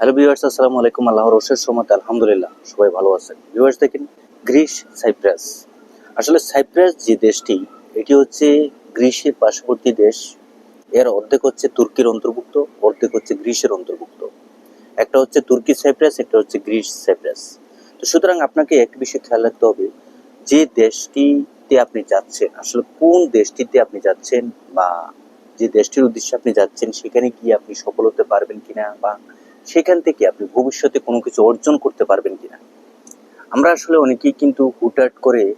Hello viewers আসসালামু আলাইকুম আল্লাহর রশের সমত আলহামদুলিল্লাহ সবাই ভালো আছেন। ভিউয়ার্স দেখেন গ্রিস সাইপ্রাস আসলে সাইপ্রাস যে দেশটি, এটি হচ্ছে গ্রিসের পার্শ্ববর্তী দেশ। এর অর্ধেক হচ্ছে তুর্কির অন্তর্ভুক্ত, অর্ধেক হচ্ছে গ্রিসের অন্তর্ভুক্ত। একটা হচ্ছে তুর্কি সাইপ্রাস একটা হচ্ছে গ্রিস সাইপ্রাস তো সুতরাং আপনাকে একটা বিষয় খেয়াল রাখতে হবে, যে দেশটিতে আপনি যাচ্ছেন, আসলে কোন দেশটিতে আপনি যাচ্ছেন বা যে দেশটির উদ্দেশ্যে আপনি যাচ্ছেন, সেখানে গিয়ে আপনি সফল হতে পারবেন কিনা বা সেখান থেকে আপনি ভবিষ্যতে কোনো কিছু অর্জন করতে পারবেন কিনা? আমরা আসলে অনেকেই কিন্তু হুটহাট করে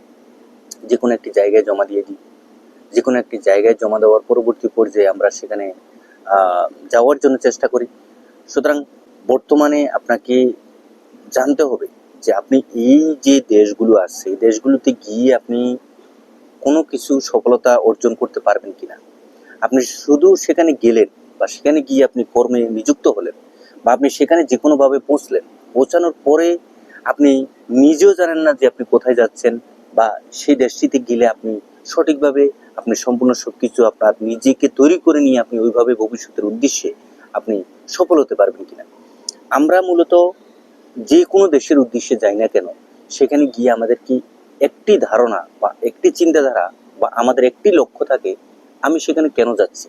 যে কোনো একটি জায়গায় জমা দিয়ে দিই। যে কোনো একটি জায়গায় জমা দেওয়ার পরবর্তী পর্যায়ে আমরা সেখানে যাওয়ার জন্য চেষ্টা করি। সুতরাং বর্তমানে আপনাকে জানতে হবে যে আপনি এই যে দেশগুলো আছে, এই দেশগুলোতে গিয়ে আপনি কোনো কিছু সফলতা অর্জন করতে পারবেন কিনা? আপনি শুধু সেখানে গেলেন বা সেখানে গিয়ে আপনি কর্মে নিযুক্ত হলেন। বা আপনি সেখানে যে কোনোভাবে পৌঁছলেন, পৌঁছানোর পরে আপনি নিজেও জানেন না যে আপনি কোথায় যাচ্ছেন বা সেই দেশটিতে গেলে আপনি সঠিকভাবে আপনি সম্পূর্ণ সব কিছু আপনার নিজেকে তৈরি করে নিয়ে আপনি ওইভাবে ভবিষ্যতের উদ্দেশ্যে আপনি সফল হতে পারবেন কিনা। আমরা মূলত যে কোনো দেশের উদ্দেশ্যে যাই না কেন, সেখানে গিয়ে আমাদের কি একটি ধারণা বা একটি চিন্তাধারা বা আমাদের একটি লক্ষ্য থাকে, আমি সেখানে কেন যাচ্ছি?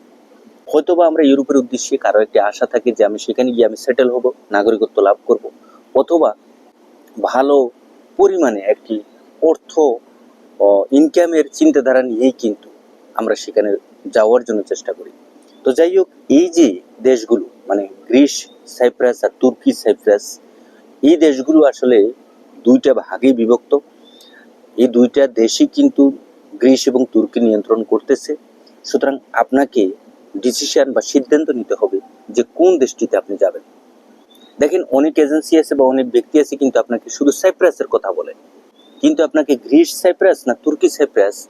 হয়তোবা আমরা ইউরোপের উদ্দেশ্যে কারও একটি আশা থাকে যে আমি সেখানে গিয়ে আমি সেটেল হব, নাগরিকত্ব লাভ করব, অথবা ভালো পরিমাণে একটি অর্থ ইনকামের চিন্তাধারা নিয়েই কিন্তু আমরা সেখানে যাওয়ার জন্য চেষ্টা করি। তো যাই হোক, এই যে দেশগুলো মানে গ্রিস, সাইপ্রাস আর তুর্কি সাইপ্রাস, এই দেশগুলো আসলে দুইটা ভাগে বিভক্ত। এই দুইটা দেশই কিন্তু গ্রিস এবং তুর্কি নিয়ন্ত্রণ করতেছে। সুতরাং আপনাকে ডিসিশন বা সিদ্ধান্ত নিতে হবে যে কোন দেশটিতে আপনি যাবেন। দেখেন, অনেক এজেন্সি আছে বা অনেক ব্যক্তি আছে কিন্তু আপনাকে শুধু সাইপ্রাসের কথা বলে। কিন্তু আপনাকে গ্রিস সাইপ্রাস না তুর্কি সাইপ্রাস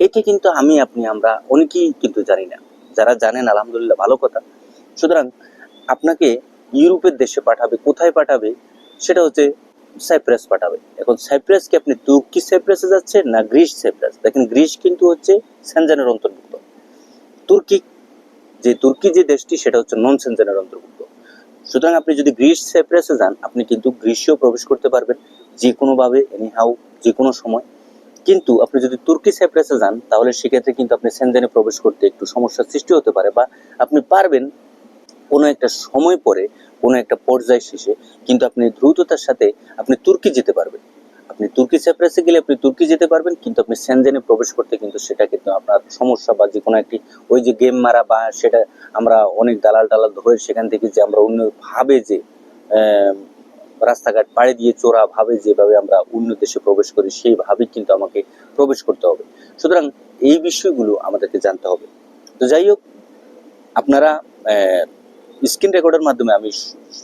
এটি কিন্তু আমি, আপনি, আমরা অনেকেই কিন্তু জানি না। যারা জানেন, আলহামদুলিল্লাহ, ভালো কথা। সুতরাং আপনাকে ইউরোপের দেশে পাঠাবে, কোথায় পাঠাবে, সেটা হচ্ছে সাইপ্রাস পাঠাবে। এখন সাইপ্রাস কি আপনি তুর্কি সাইপ্রাসে যাচ্ছেন না গ্রিস সাইপ্রাস দেখেন গ্রিস কিন্তু হচ্ছে সেনজেনের অন্তর্ভুক্ত। তুর্কি যে তুর্কি যে দেশটি, সেটা হচ্ছে নন সেনজেনের অন্তর্ভুক্ত। সুতরাং আপনি যদি গ্রিস সাইপ্রাসে যান, আপনি কিন্তু গ্রীষ্মেও প্রবেশ করতে পারবেন যে কোনোভাবে এনিহাউ যে কোনো সময়। কিন্তু আপনি যদি তুর্কি সাইপ্রাসে যান, তাহলে সেক্ষেত্রে কিন্তু আপনি সেনজেনে প্রবেশ করতে একটু সমস্যার সৃষ্টি হতে পারে বা আপনি পারবেন কোনো একটা সময় পরে, কোনো একটা পর্যায় শেষে, কিন্তু আপনি দ্রুততার সাথে আপনি তুর্কি যেতে পারবেন। আপনি তুর্কি সাইপ্রাসে গেলে আপনি তুর্কি যেতে পারবেন, কিন্তু আপনি সেনজেনে প্রবেশ করতে কিন্তু সেটা কিন্তু আপনার সমস্যা বা যে কোনো একটি, ওই যে গেম মারা বা সেটা আমরা অনেক দালাল টালাল ধরে সেখান থেকে যে আমরা অন্য ভাবে যে রাস্তাঘাট পাড়ে দিয়ে চোরা ভাবে যেভাবে আমরা অন্য দেশে প্রবেশ করি সেইভাবে কিন্তু আমাকে প্রবেশ করতে হবে। সুতরাং এই বিষয়গুলো আমাদেরকে জানতে হবে। তো যাই হোক, আপনারা স্ক্রিন রেকর্ডের মাধ্যমে আমি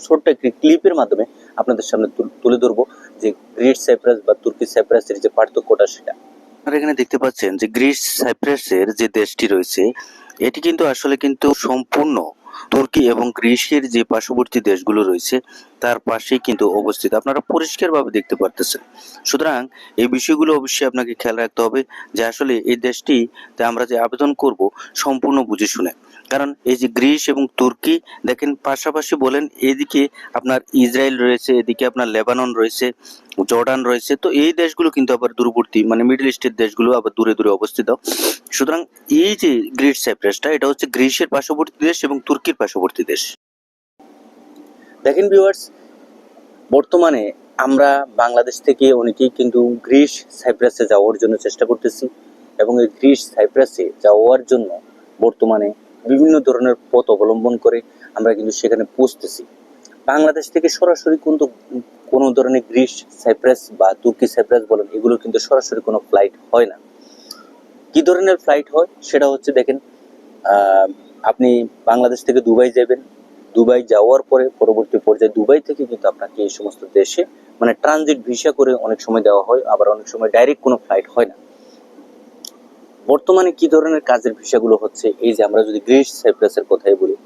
ছোট্ট একটি ক্লিপের মাধ্যমে আপনাদের সামনে তুলে ধরবো। যে গ্রিস, সাইপ্রাস বা তুর্কি সাইপ্রাসের যে পার্থক্যটা সেটা। আপনারা এখানে দেখতে পাচ্ছেন যে গ্রিস, সাইপ্রাসের যে দেশটি রয়েছে, এটি কিন্তু আসলে কিন্তু সম্পূর্ণ তুর্কি এবং গ্রিসের যে পার্শ্ববর্তী দেশগুলো রয়েছে, তার পাশেই কিন্তু অবস্থিত। আপনারা পরিষ্কারভাবে দেখতে পারতেছেন। সুতরাং এই বিষয়গুলো অবশ্যই আপনাকে খেয়াল রাখতে হবে যে আসলে এই দেশটিতে আমরা যে আবেদন করব, সম্পূর্ণ বুঝে শুনে। কারণ এই যে গ্রিস এবং তুর্কি, দেখেন পাশাপাশি বলেন এদিকে আপনার ইসরায়েল রয়েছে, এদিকে আপনার লেবানন রয়েছে, জর্ডান রয়েছে। তো এই দেশগুলো কিন্তু আবার দূরবর্তী মানে মিডল ইস্টের দেশগুলো আবার দূরে দূরে অবস্থিত। সুতরাং এই যে গ্রিস সাইপ্রাসটা, এটা হচ্ছে গ্রিসের পার্শ্ববর্তী দেশ এবং তুর্কির পার্শ্ববর্তী দেশ। দেখেন ভিউয়ার্স বর্তমানে আমরা বাংলাদেশ থেকে অনেকেই কিন্তু গ্রিস সাইপ্রাসে যাওয়ার জন্য চেষ্টা করতেছি এবং এই গ্রিস সাইপ্রাসে যাওয়ার জন্য বর্তমানে বিভিন্ন ধরনের পথ অবলম্বন করে আমরা কিন্তু সেখানে পৌঁছতেছি। বাংলাদেশ থেকে সরাসরি কিন্তু কোনো ধরনের গ্রিস সাইপ্রাস বা তুর্কি সাইপ্রাস বলেন, এগুলো কিন্তু সরাসরি কোনো ফ্লাইট হয় না। কি ধরনের ফ্লাইট হয়? সেটা হচ্ছে দেখেন আপনি বাংলাদেশ থেকে দুবাই যাবেন। দুবাই যাওয়ার পরে পরবর্তী পর্যায়ে দুবাই থেকে কিন্তু আপনাকে এই সমস্ত দেশে মানে ট্রানজিট ভিসা করে অনেক সময় দেওয়া হয়, আবার অনেক সময় ডাইরেক্ট কোনো ফ্লাইট হয় না। বর্তমানে কি ধরনের কাজের ভিসাগুলো হচ্ছে? এই যে আমরা যদি গ্রিস সাইপ্রাসের কথাই বলি।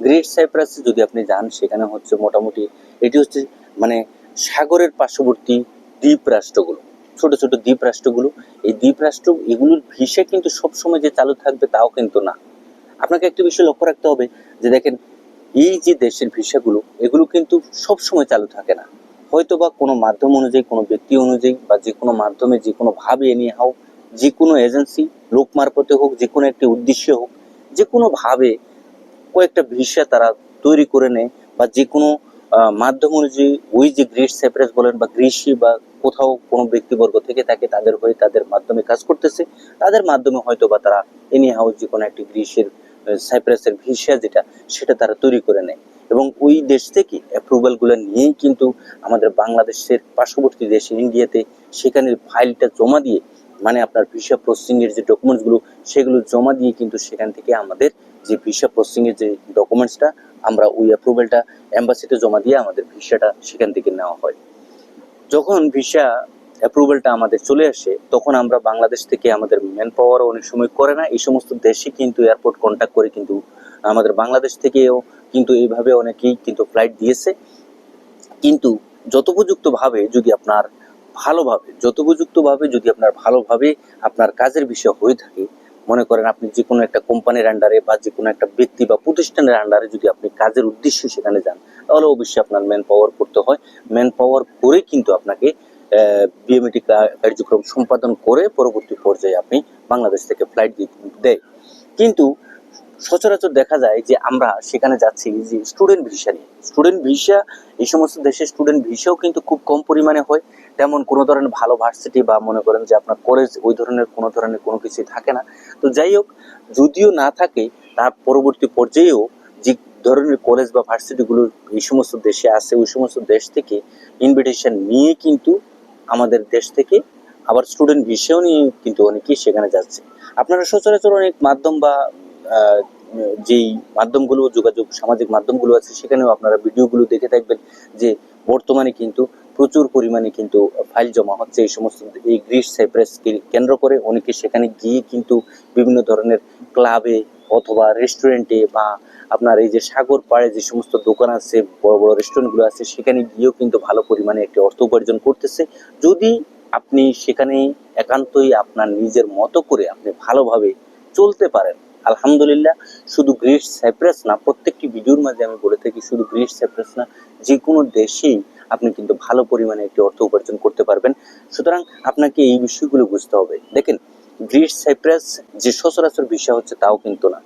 গ্রিস সাইপ্রাসে যদি আপনি যান, সেখানে হচ্ছে মোটামুটি এটি হচ্ছে মানে সাগরের পার্শ্ববর্তী দ্বীপ রাষ্ট্রগুলো, ছোট ছোট দ্বীপ রাষ্ট্রগুলো। এই দ্বীপ রাষ্ট্র, এগুলোর ভিসা কিন্তু সবসময় যে চালু থাকবে তাও কিন্তু না। আপনাকে একটি বিষয় লক্ষ্য রাখতে হবে যে দেখেন, এই যে দেশের ভিসাগুলো, এগুলো কিন্তু সবসময় চালু থাকে না। হয়তো বা কোনো মাধ্যম অনুযায়ী, কোনো ব্যক্তি অনুযায়ী বা যে কোনো মাধ্যমে যে কোনো ভাবে এনে হোক যে কোনো এজেন্সি, লোক মারফতে হোক যে কোনো একটি উদ্দেশ্যে হোক যে কোনো ভাবে কয়েকটা ভিসা তারা তৈরি করে নেয় বা যে কোনো মাধ্যম অনুযায়ী ওই যে গ্রিস সাইপ্রাস বলেন বা গ্রিসি বা কোথাও কোনো ব্যক্তিবর্গ থেকে থাকে, তাদের হয়ে তাদের মাধ্যমে কাজ করতেছে। তাদের মাধ্যমে হয়তো বা তারা এনি হাউস যে কোনো একটি গ্রিসের সাইপ্রাসের ভিসা যেটা, সেটা তারা তৈরি করে নেয়। এবং ওই দেশ থেকে অ্যাপ্রুভালগুলো নিয়েই কিন্তু আমাদের বাংলাদেশের পার্শ্ববর্তী দেশ ইন্ডিয়াতে সেখানে ফাইলটা জমা দিয়ে মানে আপনার ভিসা প্রসেসিং এর যে ডকুমেন্টসগুলো, সেগুলো জমা দিয়ে কিন্তু সেখান থেকে আমাদের যে ভিসা প্রসেসিং এর যে ডকুমেন্টসটা আমরা ওই অ্যাপ্রুভালটা এম্বাসিতে জমা দিয়ে আমাদের ভিসাটা সেখান থেকে নেওয়া হয়। যখন ভিসা অ্যাপ্রুভালটা আমাদের চলে আসে, তখন আমরা বাংলাদেশ থেকে আমাদের ম্যান পাওয়ার অনেক সময় করে না, এই সমস্ত দেশে কিন্তু এয়ারপোর্ট কন্ট্যাক্ট করে কিন্তু আমাদের বাংলাদেশ থেকেও কিন্তু এইভাবে অনেকেই কিন্তু ফ্লাইট দিয়েছে। কিন্তু যথোপযুক্তভাবে যদি আপনার ভালোভাবে যথোপযুক্তভাবে যদি আপনার ভালোভাবে আপনার কাজের বিষয় হয়ে থাকে, মনে করেন আপনি যে কোনো একটা কোম্পানির আন্ডারে বা যে কোনো একটা ব্যক্তি বা প্রতিষ্ঠানের আন্ডারে যদি আপনি কাজের উদ্দেশ্যে সেখানে যান, তাহলে অবশ্যই আপনার ম্যান পাওয়ার করতে হয়। ম্যান পাওয়ার করে কিন্তু আপনাকে বিএমএটি কার্যক্রম সম্পাদন করে পরবর্তী পর্যায়ে আপনি বাংলাদেশ থেকে ফ্লাইট দেয় কিন্তু সচরাচর দেখা যায় যে আমরা সেখানে যাচ্ছি যে স্টুডেন্ট ভিসা নিয়ে। স্টুডেন্ট ভিসা এই সমস্ত দেশে স্টুডেন্ট ভিসাও কিন্তু খুব কম পরিমাণে হয়। তেমন কোনো ধরনের ভালো ভার্সিটি বা মনে করেন যে আপনার কলেজ ওই ধরনের কোনো ধরনের কোনো কিছু থাকে না। তো যাই হোক, যদিও না থাকে, তার পরবর্তী পর্যায়েও যে ধরনের কলেজ বা ভার্সিটিগুলো এই সমস্ত দেশে আছে, ওই সমস্ত দেশ থেকে ইনভিটেশন নিয়ে কিন্তু আমাদের দেশ থেকে আবার স্টুডেন্ট ভিসাও নিয়ে কিন্তু অনেকেই সেখানে যাচ্ছে। আপনারা সচরাচর অনেক মাধ্যম বা যেই মাধ্যমগুলো, যোগাযোগ সামাজিক মাধ্যমগুলো আছে, সেখানেও আপনারা ভিডিওগুলো দেখে থাকবেন যে বর্তমানে কিন্তু প্রচুর পরিমাণে কিন্তু ফাইল জমা হচ্ছে। এই সমস্ত এই গ্রিস সাইপ্রাসকে কেন্দ্র করে অনেকে সেখানে গিয়ে কিন্তু বিভিন্ন ধরনের ক্লাবে অথবা রেস্টুরেন্টে বা আপনার এই যে সাগর পাড়ে যে সমস্ত দোকান আছে, বড় বড় রেস্টুরেন্টগুলো আছে, সেখানে গিয়েও কিন্তু ভালো পরিমাণে একটি অর্থ উপার্জন করতেছে। যদি আপনি সেখানে একান্তই আপনার নিজের মতো করে আপনি ভালোভাবে চলতে পারেন, আলহামদুলিল্লাহ। শুধু গ্রিস সাইপ্রাস না, প্রত্যেকটি ভিডিওর মাঝে আমি বলে থাকি, শুধু গ্রিস সাইপ্রাস না, যে কোনো দেশেই আপনি কিন্তু ভালো পরিমাণে একটি অর্থ উপার্জন করতে পারবেন। সুতরাং আপনাকে এই বিষয়গুলো বুঝতে হবে। দেখেন, গ্রিস, সাইপ্রাস যে সচরাচর বিষয় হচ্ছে তাও কিন্তু না।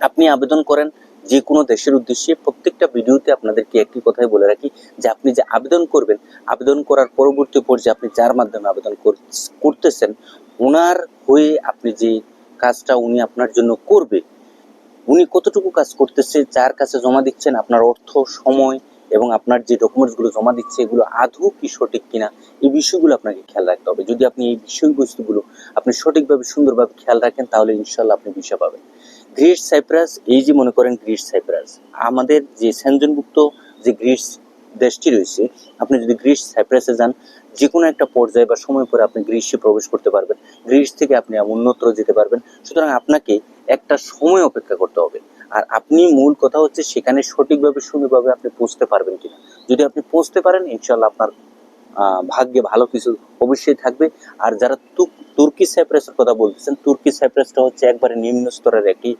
আপনি আবেদন করেন যে কোনো দেশের উদ্দেশ্যে। প্রত্যেকটা ভিডিওতে আপনাদেরকে একটি কথাই বলে রাখি যে, আপনি যে আবেদন করবেন, আবেদন করার পরবর্তী পর্যায়ে আপনি যার মাধ্যমে আবেদন করতেছেন ওনার হয়ে আপনি যে কাজটা উনি আপনার জন্য করবে, উনি কতটুকু কাজ করতেছে, যার কাছে জমা দিচ্ছেন, আপনার অর্থ, সময় এবং আপনার যে ডকুমেন্টসগুলো জমা দিচ্ছে, এগুলো আদৌ কি সঠিক কিনা, এই বিষয়গুলো আপনাকে খেয়াল রাখতে হবে। যদি আপনি এই বিষয়বস্তুগুলো আপনি সঠিকভাবে, সুন্দরভাবে খেয়াল রাখেন, তাহলে ইনশাল্লাহ আপনি ভিসা পাবেন। গ্রিস, সাইপ্রাস, এই যে মনে করেন গ্রিস, সাইপ্রাস, আমাদের যে সেনজনভুক্ত যে গ্রিস দেশটি রয়েছে, আপনি যদি গ্রিস, সাইপ্রাসে যান যে কোনো একটা পর্যায়ে বা সময় পরে আপনি গ্রীষ্মে প্রবেশ করতে পারবেন। গ্রীস থেকে আপনি উন্নতর যেতে পারবেন। সুতরাং আপনাকে একটা সময় অপেক্ষা করতে হবে। আর আপনি মূল কথা হচ্ছে সেখানে সঠিকভাবে, সুন্দরভাবে আপনি পৌঁছতে পারবেন কিনা। যদি আপনি পৌঁছতে পারেন ইনশাল্লাহ আপনার ভাগ্যে ভালো কিছু অবশ্যই থাকবে। আর যারা তুর্কি সাইপ্রাসের কথা বলতেছেন, তুর্কি সাইপ্রাসটা হচ্ছে একবারে নিম্ন স্তরের একটি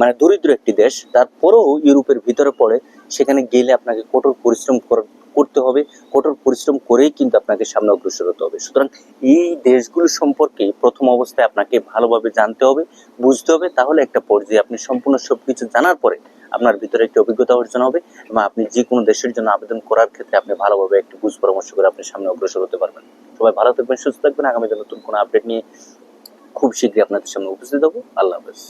মানে দরিদ্র একটি দেশ। তারপরেও ইউরোপের ভিতরে পড়ে, সেখানে গেলে আপনাকে কঠোর পরিশ্রম করতে হবে, কঠোর পরিশ্রম করেই কিন্তু আপনাকে সামনে অগ্রসর হতে হবে। সুতরাং এই দেশগুলো সম্পর্কে প্রথম অবস্থায় আপনাকে ভালোভাবে জানতে হবে, বুঝতে হবে, তাহলে একটা পর্যায়ে আপনি সম্পূর্ণ সবকিছু জানার পরে আপনার ভিতরে একটি অভিজ্ঞতা অর্জন হবে এবং আপনি যে কোনো দেশের জন্য আবেদন করার ক্ষেত্রে আপনি ভালোভাবে একটি বুঝ পরামর্শ করে আপনি সামনে অগ্রসর হতে পারবেন। সবাই ভালো থাকবেন, সুস্থ থাকবেন। আগামী নতুন কোনো আপডেট নিয়ে খুব শীঘ্রই আপনাদের সামনে উপস্থিত হব। আল্লাহ হাফেজ।